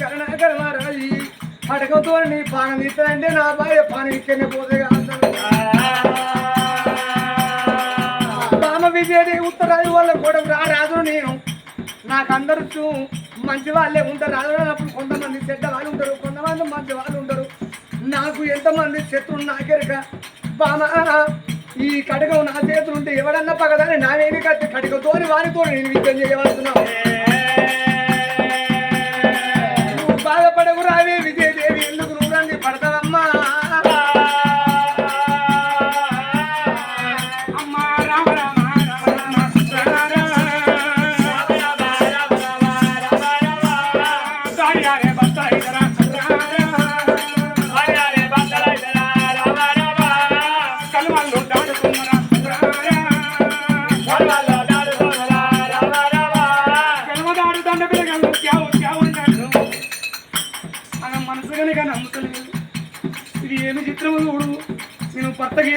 కరుణాకర మహారాజు అడగతో నీ పానం తీస్తానంటే నా భార్య పానం ఇక్కడనే పోతే రామ విజయదేవి ఉత్తరాది వాళ్ళ కూడా రారాదు నేను. నాకందరూ చూ- మంచి వాళ్ళే ఉంటారు. రాదు అప్పుడు కొంతమంది చెడ్డ వాళ్ళు ఉంటారు కొంతమంది మంచి వాళ్ళు ఉంటారు. నాకు ఎంతమంది శత్రువులు నాకెరక బామ ఈ కడుగ నా చేతులు ఉంటే ఎవడన్నా పగదాని నావేమి కట్టి కటకతోని వారితో నేను విద్యం చేయవలసినావు బాధపడకు రావే విజయదేవి ఎందుకు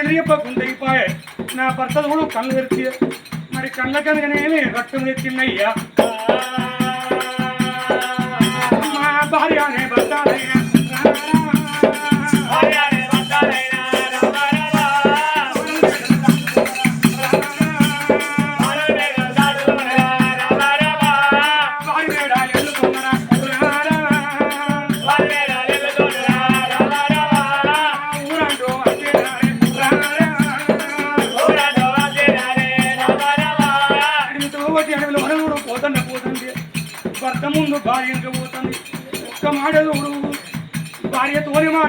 భర్తకి ఎదురు చెప్పకుండా నా భర్త కూడా కళ్ళు తెరిచి మరి కళ్ళ కనుకనేమి రక్తం తెచ్చిందయ్యా.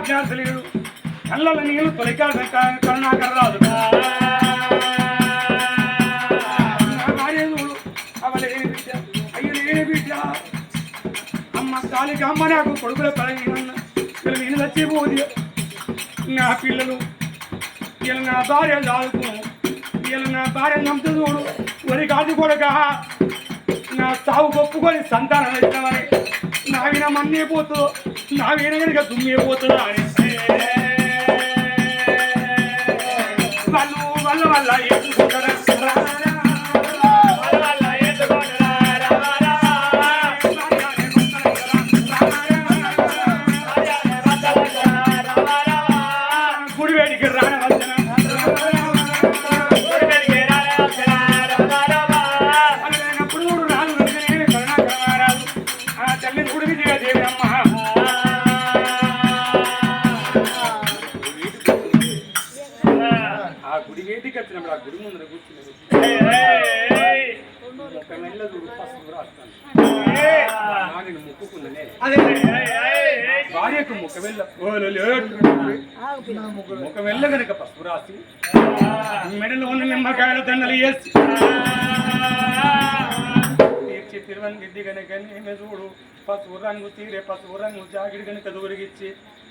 తోని కళ్ళల నీళ్ళు తొలికాడు కరుణాకర రాదు నా బిడ్డ అమ్మ తాలిక అమ్మ నాకు కొడుకుల పడగలన్న వీళ్ళు నేను చచ్చిపోదు నా పిల్లలు వీళ్ళు నా భార్య దాడుకు వీళ్ళు నా భార్య నమ్ముతూ చూడు. వరి కాదు కొడక నా సాగు ఒప్పుకొని సంతానం ఇస్తామని నా విన మన్నే పోతుందో నా విన కనుక పోతుందా అని వాళ్ళు వాళ్ళ వల్ల ఎత్తుకుంటారా భార్యకు ముఖమెల్ల వెళ్ళ ముఖ కనుక పసుపు రాసి మెడలో ఉన్న నిమ్మకాయల దండలు వేసి తీర్చి తిరువని గిద్ది కనుక నేనే చూడు. పసుపు రంగు తీరే పసుపు రంగు జాగిడి కనుక దొరికిచ్చి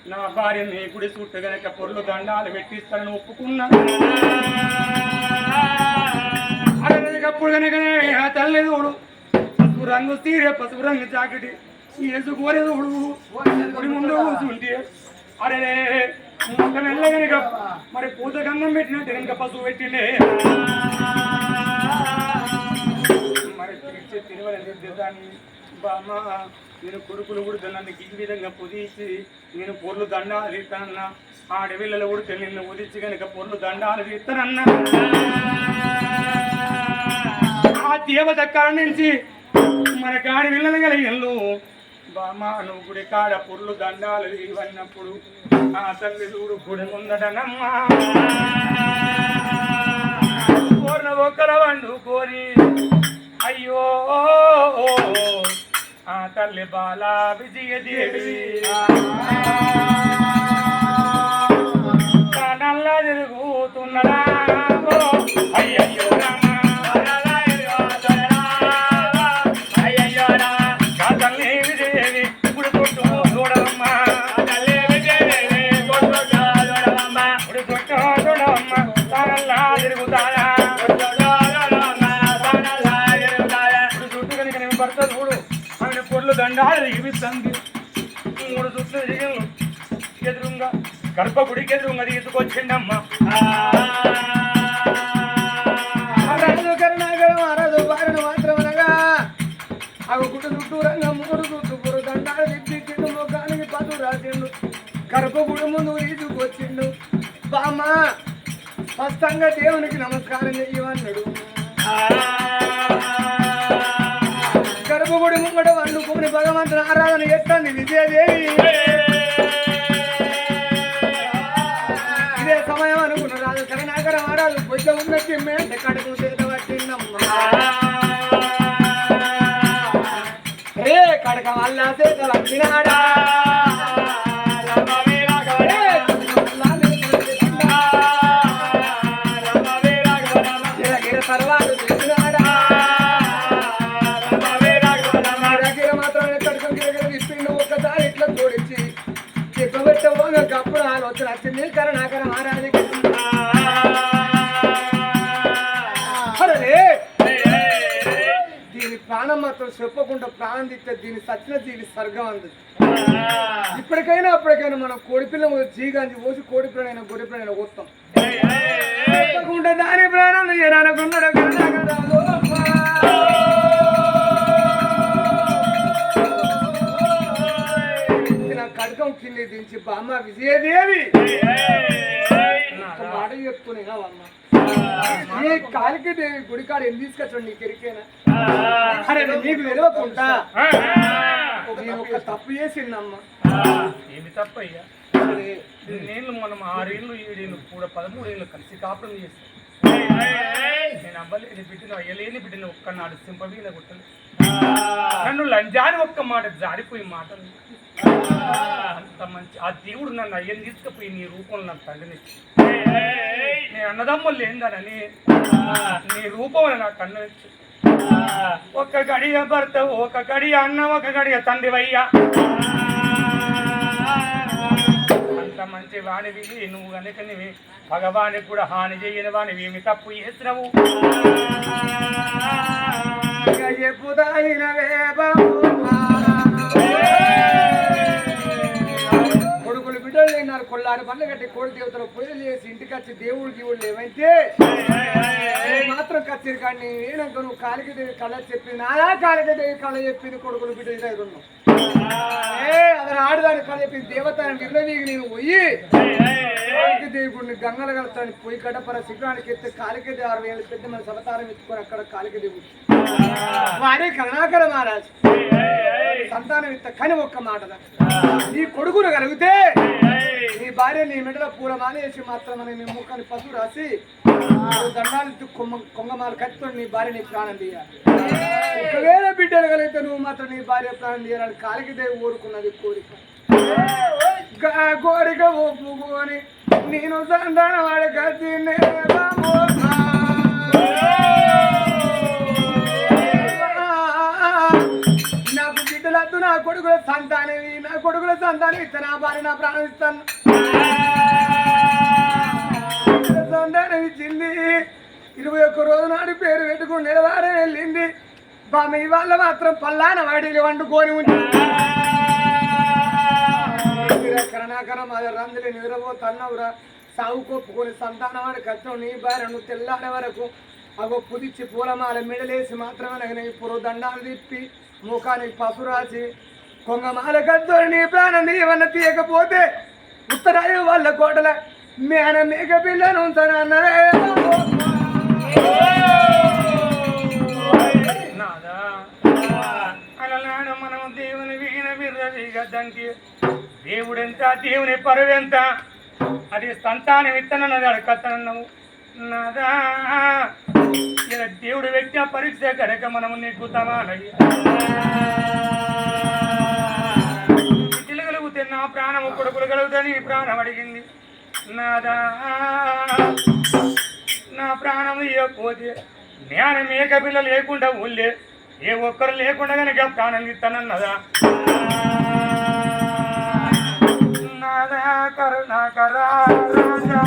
నా భార్యని గుడి చుట్టు గనక పొర్లు దండాలు పెట్టిస్తానని ఒప్పుకున్నా. అప్పుడు గనక తల్లి చూడు. పసుపు రంగు తీరే పసుపు రంగు జాకెట్ వేసుకోరే గుడి ముందు కూర్చుంటే అరే ముందు నెల్ల కనుక మరి పూత గంధం పెట్టినట్టు కనుక పసుపు పెట్టిండే. మరి తీర్చే తిరువల దాన్ని బామ్మ నేను కొడుకులు కూడా నన్ను ఈ విధంగా పొదిచి నేను పొర్లు దండాలు ఇస్తానన్న ఆ కూడా నిన్ను ఉదిచి కనుక పొర్లు దండాలు ఇస్తానన్న ఆ దేవత కాడ నుంచి మన గాడి విల్లలు కలిగిన బామ్మ నువ్వు గుడి కాడ పుర్లు దండాలు ఇవన్నప్పుడు ఆ తల్లి చూడు గుడి ముందటనమ్మా. కోరిన ఒక్కల కోరి అయ్యో ఆ తల్లి బాల విజయదేవి నల్ల తిరుగుతున్నడా ఓ, ఇవిస్తుంది మూడు తిరిగి ఎదురుగా గర్భగుడికి ఎదురుగా తీసుకొచ్చిండమ్మా. గర్భగుడి ముందు తీసుకొచ్చిండు బామ్మ స్పష్టంగా దేవునికి నమస్కారం చెయ్యమన్నాడు. గర్భగుడి ముంగట వండుకుని భగవంతుని ఆరాధన చేస్తాంది విజయదేవి. ఇదే సమయం అనుకున్న రాజు కరుణాకర మహారాజు బొజ్జ ఉన్న చిమ్మే కడుపు చేత పట్టిందమ్మ రే కడక వల్ల చేత పట్టినాడా మాత్రం చెప్పకుండా ప్రాణం తీస్తే దీని సచిన దీని స్వర్గం అంది. ఇప్పటికైనా అప్పటికైనా మనం కోడిపిల్ల జీగాంచి పోసి కోడిపిల్లనైనా గొడిపిల్లనైనా పోతాం చెప్పకుండా దాని ప్రాణం నా కడకం కింద దించి బామ్మ విజయదేవి. మాట చెప్తున్నా అమ్మ ఈ కాలికి దేవి గుడికాడ ఏం తీసుకొచ్చాడు నీకు ఎరికేనా అరే నీకు తెలియకుండా నేను ఒక తప్పు చేసిందమ్మా. ఏమి తప్పయ్యా అరే, నేను మనం ఆరేళ్ళు ఏడేళ్ళు కూడా పదమూడేళ్ళు కలిసి కాపురం చేస్తాం. నేను అవ్వలేని బిడ్డను అయ్యలేని బిడ్డను ఒక్కనాడు సింపవీన కొట్టను. నన్ను లంజాని ఒక్క మాట జారిపోయి మాటలు. అంత మంచి ఆ దేవుడు నన్ను అయ్యని తీసుకుపోయి నీ రూపంలో నాకు తండ్రిని నీ అన్నదమ్ములు ఏందనని నీ రూపం నాకు కన్ను ఒక గడియ భర్త ఒక గడియ అన్న ఒక గడియ తండ్రి వయ్యా. అంత మంచి వాణివి నువ్వు కనుక నీవి భగవానికి కూడా హాని చేయని వాణివి ఏమి తప్పు చేసినవు? ఇక చెప్పుదాయినవే బిడ్డలు కొల్లారు బండ్లు కట్టి కోడి దేవతలు పూజలు చేసి ఇంటికి వచ్చి దేవుడు దేవుళ్ళు ఏమైతే మాత్రం కచ్చిరి కానీ నేనంక నువ్వు కాలికి దేవి కళ చెప్పింది నాదా కాలికి దేవి కళ చెప్పింది కొడుకులు బిడ్డ ఏ అతను ఆడదాని కళ చెప్పింది దేవత నిర్ణయకి నేను పోయి కాలికి దేవుడిని గంగలు కలుస్తాను పోయి కడపర శిఖరానికి ఎత్తే కాలికి దేవి అరవై ఏళ్ళు పెద్ద మన సవతారం ఎత్తుకొని అక్కడ కాలికి దేవుడు వారే కరుణాకర మహారాజ్. సంతానం ఇత్త కానీ ఒక్క మాట నీ కొడుకును కలిగితే నీ భార్య నీ మెడలో పూల మానేసి మాత్రం అని నీ ముఖాన్ని పసుపు రాసి దండాలు కొంగమాలు కట్టుకొని నీ భార్య నీ ప్రాణం తీయాలి. ఒకవేళ బిడ్డలు కలిగితే నువ్వు మాత్రం నీ భార్య ప్రాణం తీయాలని కాలికి దేవి ఊరుకున్నది కోరిక. కోరిక ఒప్పుకొని నేను సంతానం వాడు తినే కొడుకుల సంతానవి నా కొడుకుల సంతానం ఇస్తా నా భార్య నా ప్రాణం ఇస్తాను. సంతానం ఇచ్చింది. ఇరవై ఒక్క రోజు నాడు పేరు పెట్టుకుని నిలవారే వెళ్ళింది. బామె ఇవాళ మాత్రం పల్లాన వాడిని వండుకొని ఉంది. కరణాకరం అది రందులు నిద్రపోతున్నవురా? సాగు కొప్పుకొని సంతానం వాడి కష్టం నీ భార్య నువ్వు తెల్లాడే వరకు అగో పుదిచ్చి పూలమాల మిడలేసి మాత్రమే ఇప్పుడు దండాలు తిప్పి ముఖానికి పసుపు రాసి కొంగమాల కత్తుని నీ ప్రాణం ఏమన్నా తీయకపోతే ఉత్తరాయు వాళ్ళ కోటల మేన మేక పిల్లను ఉంచనన్నరే అలనాడు మనం దేవుని వీణ విర్రవీగద్దంకి దేవుడెంత దేవుని పరువెంత. అది సంతానం విత్తనన్నది అడకత్తనన్నావు నాదా ఇలా దేవుడు వ్యక్తి ఆ పరీక్ష కనుక మనము నెగ్గుతామా బిడ్డలు నా ప్రాణం కొడుకులు కలుగుతా ఈ ప్రాణం అడిగింది. నాదా నా ప్రాణం ఇవ్వకపోతే నేను మేక పిల్ల లేకుండా ఊళ్ళే ఏ ఒక్కరు లేకుండా కనుక ప్రాణం ఇస్తానన్నదా? నాదా కరుణాకరా రాజా.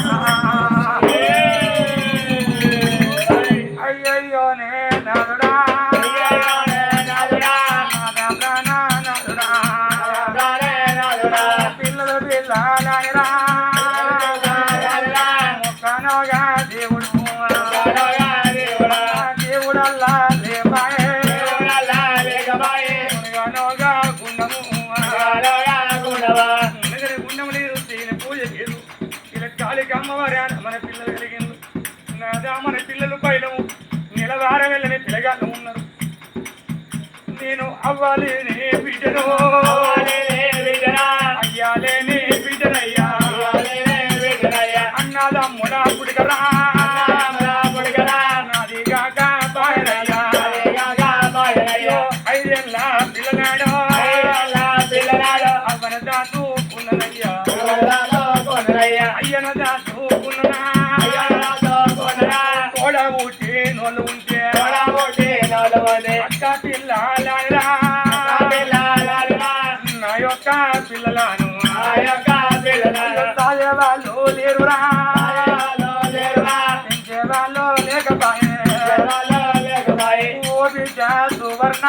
నేను అవ్వాలేని బిడ్డను. అయ్యాలేని బిడ్డనయ్యా. అన్నదమ్ముల పుడికరా. నా యొక్క పిల్లలను సాగే వాళ్ళు లేరురా. పెంచే వాళ్ళు లేకపాయే. ఓ బిడ్డ సువర్ణ.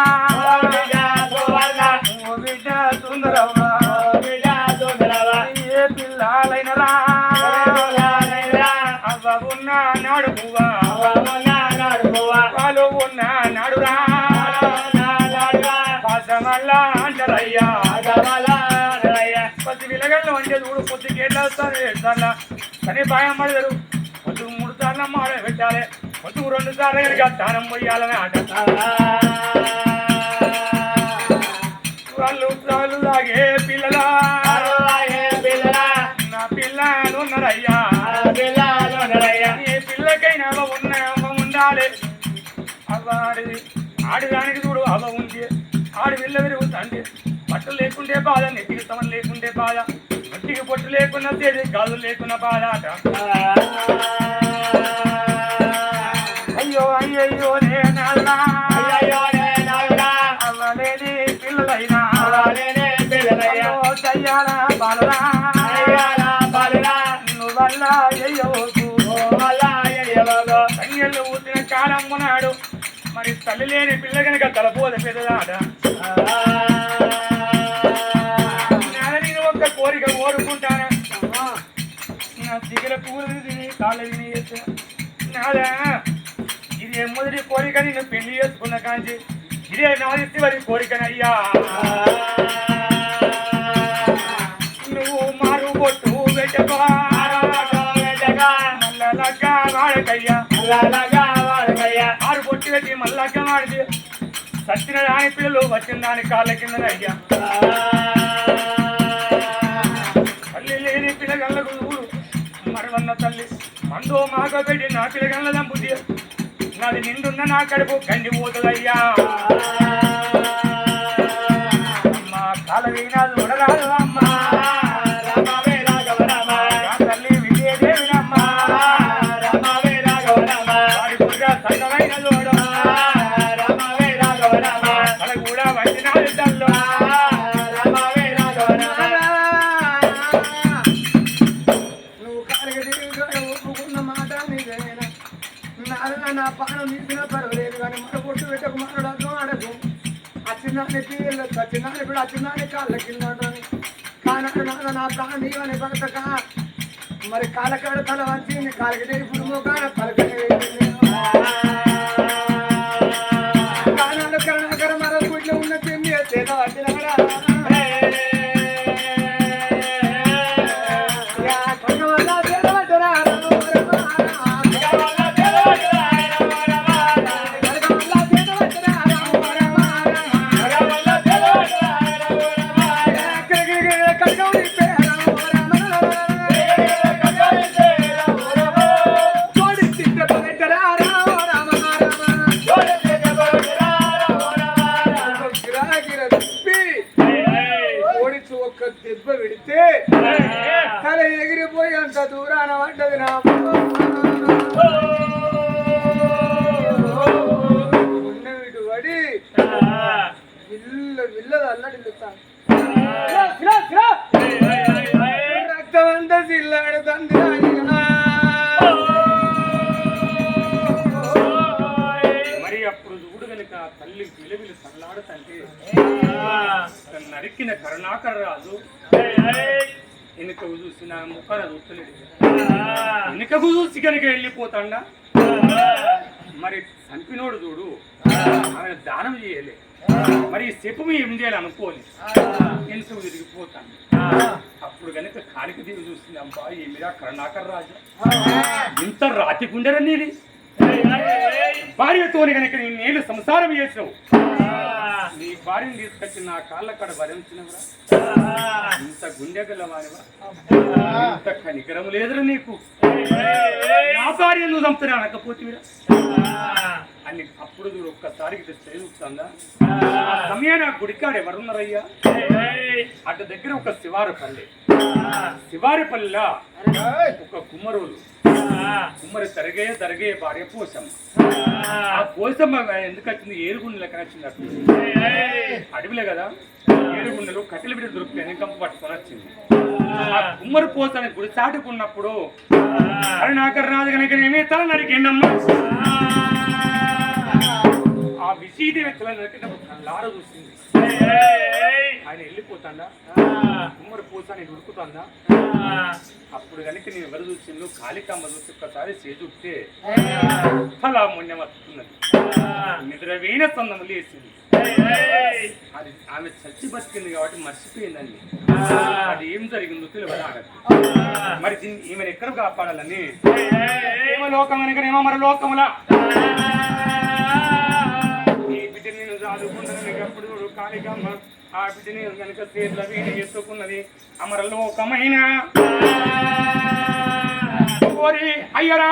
పది విలగల్లో అంటే చూడు పొద్దు గేట్లేస్తారు ఏడుసార్ల సరే భయం పడతారు. పొద్దు మూడు సార్లు మాడ పెట్టాలి. పొద్దు రెండు సార్లు కనుక దానం పోయాలని ఆట. వాళ్ళు చాలు తాగే పిల్లలా. నా పిల్లలు ఉన్నారయ్యా. ఏ పిల్లకైనా ఉన్న ఉండాలి. అవ్వాడి ఆడిదానికి చూడు అవ ఉంది. ఆడి విల్ల విరుగుతుంది బట్టలు లేకుంటే బాధ నెత్తికి సమం లేకుంటే బాధ. మట్టికి పొట్టు లేకున్నా తేది గాజు లేకున్నా బాధ. అట అయ్యో అవ్వలేని పిల్లలైనా. అయ్యో నువ్వల్ల కన్యలు ఊసిన కాలమ్మునాడు మరి తల్లి లేని పిల్ల కనుక తలపోద పెద్దదాట నాన్న నేను ఒక్క కోరిక కోరుకుంటాను నా సిగల పూలు తిని కాళ్ళ విని నాదా ఇది మొదటి కోరిక నేను పెళ్ళి చేసుకున్న కాంచి ఇదే నాది చివరి కోరికనయ్యా నువ్వు మారు కొట్టు పెట్టకో మల్లలక్క వాడకయ్యా ఆరు కొట్టి పెట్టి మల్లక్క వాడితే సచ్చిన దాని పిల్లలు వచ్చిన దాని కాళ్ళ కింద అయ్యా తల్లి లేని పిల్లగళ్ళకు చూడు మరవన్న తల్లి మందో మాక నా పిల్లగళ్ళ దంపుది నాది నిండున్న నా కడుపు కండి పోతుందయ్యా. మా కాల వీణాలు ఉడరాదు అమ్మా కూడా వచ్చినాడు తీయలు కూడా అచ్చినాన్ని కాళ్ళ కింద నా ప్రాణం భర్తక మరి కాలకాడ తల వంచి కాలకడే ఇప్పుడు మోకాన పలకనే రక్తమంతా సిల్లాడుతుంది మరి అప్పుడు చూడు గనుక తల్లి విలువిలు తల్లాడుతంటే నరికిన కరుణాకర రాజు వెనుకకు చూసిన ముఖర చూస్తలేదు వెనుకకు చూసి కనుక వెళ్ళిపోతాడా? మరి చంపినోడు చూడు ఆయన దానం చేయలే. మరి చెప్పు ఏం చేయాలి? అనుకోని వెనుకకు తిరిగిపోతాను అప్పుడు కనుక కాళీ జానకి దేవి చూస్తుంది అబ్బా ఏమిరా కరుణాకర్ రాజు. ఇంత రాతి గుండెరా నీది. భార్యతోని కనుక నేను సంసారం చేసినావు. నీ భార్యను తీసుకొచ్చి నా కాళ్ళ కాడ భరించినవరా? ఇంత గుండె గలవానివా? ఇంత కనికరం లేదురా నీకు. నా భార్య నువ్వు చంపుతున్నా అనకపోతేవిరా అని అప్పుడు చూడు ఒక్కసారికి చేస్తుందా? ఆ సమయాన్ని ఆ గుడికాడ ఎవరున్నారయ్యా? అటు దగ్గర ఒక శివారు పల్లె. శివారి పల్లె ఒక కుమ్మరోలు. కుమ్మరి తరిగే తరిగే భార్య పోసమ్మ ఆ పోసమ్మ ఎందుకు వచ్చింది ఏరుగుండెల లెక్క వచ్చింది అడవిలే కదా. ఏరుగుండెలు కట్టెలు బిడ్డ దొరుకుతాయని వెనకంప పట్టుకొని వచ్చింది. ఆ కుమ్మరి పోసని గుడి చాటుకున్నప్పుడు అరే నాకర్ రాజు కనుక ఏమీ తల నరికిండమ్మా. ఆ విసీది తల నరికినప్పుడు లార చూసింది. ఆయన వెళ్ళిపోతాడా? కుమ్మరి పోస నేను ఉడుకుతాందా అప్పుడు కనుక నేను ఎవరు చూసిండు కాళికమ్మ చూసి ఒక్కసారి చేదుంటే ఫలా మున్యం వస్తున్నది. నిద్ర వీణ సందము లేచింది. అది ఆమె చచ్చి బతికింది కాబట్టి మర్చిపోయిందండి. అది ఏం జరిగిందో తెలియదు. మరి దీన్ని ఈమెను ఎక్కడ కాపాడాలని? లోకం అనగానేమో మరి లోకములా? ఈ బిడ్డని నేను చదువుకుంటాను ఎప్పుడు కాళికమ్మ ఆ బిడ్డని వెనుక చేతుల వీడి చేసుకున్నది అమరలోకమైన. కోరి ఓరి అయ్యరా!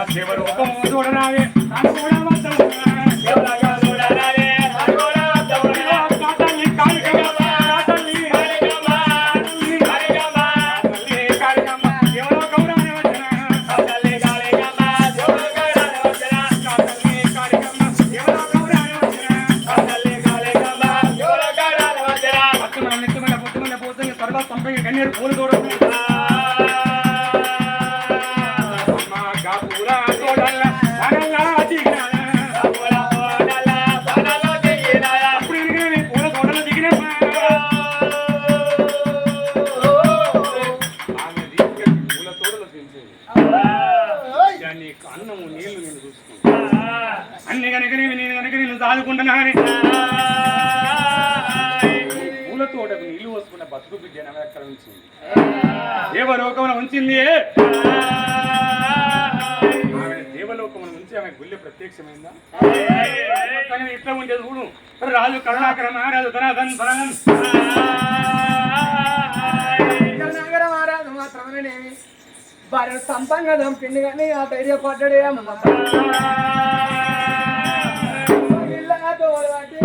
అమ్మ శివరూపం చూడరావే ఆమె దేవలోకమున ఉంచి ఆమె గుళ్ళె ప్రత్యక్షమైందా? ఇట్లా ఉండేది చూడు. రాజు కరుణాకర మహారాజు ధనాధన్ ధనన్ నగర మహారాజు మాత్రమేనేమి భార్యను సంపంగా చంపింది కానీ ఆ ధైర్యపడ్డాడే అమ్మ ఇల్లా తోడు పట్టి